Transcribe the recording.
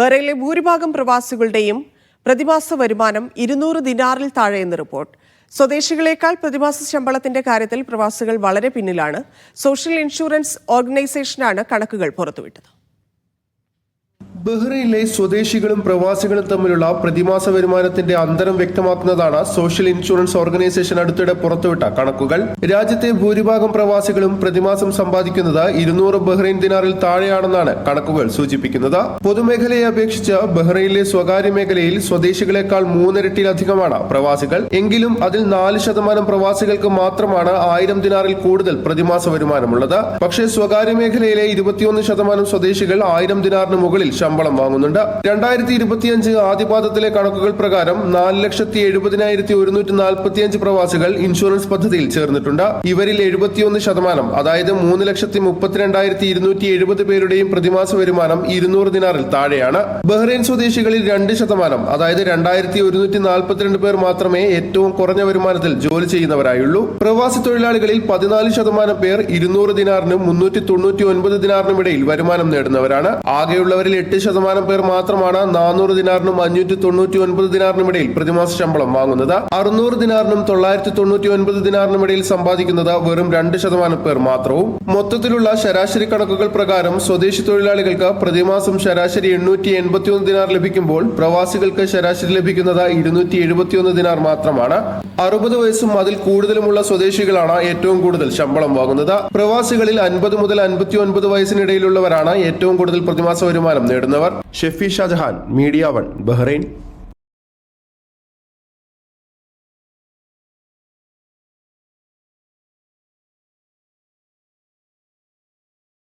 ബഹ്റൈനിലെ ഭൂരിഭാഗം പ്രവാസികളുടെയും പ്രതിമാസ വരുമാനം ഇരുന്നൂറ് ദിനാറിൽ താഴെയെന്ന് റിപ്പോർട്ട്. സ്വദേശികളേക്കാൾ പ്രതിമാസ ശമ്പളത്തിന്റെ കാര്യത്തിൽ പ്രവാസികൾ വളരെ പിന്നിലാണ്. സോഷ്യൽ ഇൻഷുറൻസ് ഓർഗനൈസേഷനാണ് കണക്കുകൾ പുറത്തുവിട്ടത്. ബഹ്റൈനിലെ സ്വദേശികളും പ്രവാസികളും തമ്മിലുള്ള പ്രതിമാസ വരുമാനത്തിന്റെ അന്തരം വ്യക്തമാക്കുന്നതാണ് സോഷ്യൽ ഇൻഷുറൻസ് ഓർഗനൈസേഷൻ അടുത്തിടെ പുറത്തുവിട്ട കണക്കുകൾ. രാജ്യത്തെ ഭൂരിഭാഗം പ്രവാസികളും പ്രതിമാസം സമ്പാദിക്കുന്നത് ഇരുന്നൂറ് ബഹ്റൈൻ ദിനാറിൽ താഴെയാണെന്നാണ് കണക്കുകൾ സൂചിപ്പിക്കുന്നത്. പൊതുമേഖലയെ അപേക്ഷിച്ച് ബഹ്റൈനിലെ സ്വകാര്യ മേഖലയിൽ സ്വദേശികളെക്കാൾ മൂന്നിരട്ടിയിലധികമാണ് പ്രവാസികൾ. എങ്കിലും അതിൽ നാല് ശതമാനം പ്രവാസികൾക്ക് മാത്രമാണ് ആയിരം ദിനാറിൽ കൂടുതൽ പ്രതിമാസ വരുമാനമുള്ളത്. പക്ഷേ സ്വകാര്യ മേഖലയിലെ ഇരുപത്തിയൊന്ന് ശതമാനം സ്വദേശികൾ ആയിരം ദിനാറിന് മുകളിൽ ശമ്പളം വാങ്ങുന്നുണ്ട്. രണ്ടായിരത്തി ഇരുപത്തിയഞ്ച് ആദ്യപാദത്തിലെ കണക്കുകൾ പ്രകാരം നാല് ലക്ഷത്തി എഴുപതിനായിരത്തി ഒരുന്നൂറ്റി നാൽപ്പത്തിയഞ്ച് പ്രവാസികൾ ഇൻഷുറൻസ് പദ്ധതിയിൽ ചേർന്നിട്ടുണ്ട്. ഇവരിൽ എഴുപത്തിയൊന്ന് ശതമാനം അതായത് മൂന്ന് ലക്ഷത്തി മുപ്പത്തിരണ്ടായിരത്തി ഇരുന്നൂറ്റി എഴുപത് പേരുടെയും പ്രതിമാസ വരുമാനം ഇരുന്നൂറ് ദിനാറിൽ താഴെയാണ്. ബഹ്റൈൻ സ്വദേശികളിൽ രണ്ട് ശതമാനം അതായത് രണ്ടായിരത്തി ഒരുന്നൂറ്റി നാൽപ്പത്തിരണ്ട് പേർ മാത്രമേ ഏറ്റവും കുറഞ്ഞ വരുമാനത്തിൽ ജോലി ചെയ്യുന്നവരായുള്ളൂ. പ്രവാസി തൊഴിലാളികളിൽ പതിനാല് ശതമാനം പേർ ഇരുന്നൂറ് ദിനാറിനും മുന്നൂറ്റി തൊണ്ണൂറ്റി ഒൻപത് ദിനാറിനും ഇടയിൽ വരുമാനം നേടുന്നവരാണ്. ആകെയുള്ളവരിൽ എട്ട് ശതമാനം പേർ മാത്രമാണ് നാനൂറ് ദിനാറിനും അഞ്ഞൂറ്റി തൊണ്ണൂറ്റി ഒൻപത് ദിനാറിനും ഇടയിൽ പ്രതിമാസ ശമ്പളം വാങ്ങുന്നത്. അറുന്നൂറ് ദിനാറിനും തൊള്ളായിരത്തി തൊണ്ണൂറ്റി ഒൻപത് ദിനാറിനും ഇടയിൽ സമ്പാദിക്കുന്നത് വെറും രണ്ട് ശതമാനം പേർ മാത്രവും. മൊത്തത്തിലുള്ള ശരാശരി കണക്കുകൾ പ്രകാരം സ്വദേശി തൊഴിലാളികൾക്ക് പ്രതിമാസം ശരാശരി എണ്ണൂറ്റി എൺപത്തിയൊന്ന് ദിനാർ ലഭിക്കുമ്പോൾ പ്രവാസികൾക്ക് ശരാശരി ലഭിക്കുന്നത് ഇരുന്നൂറ്റി എഴുപത്തിയൊന്ന് ദിനാർ മാത്രമാണ്. അറുപത് വയസ്സും അതിൽ കൂടുതലുമുള്ള സ്വദേശികളാണ് ഏറ്റവും കൂടുതൽ ശമ്പളം വാങ്ങുന്നത്. പ്രവാസികളിൽ അൻപത് മുതൽ അൻപത്തി ഒൻപത് വയസ്സിനിടയിലുള്ളവരാണ് ഏറ്റവും കൂടുതൽ പ്രതിമാസ വരുമാനം നേടുന്നവർ Shefi Shajahan Media One Bahrain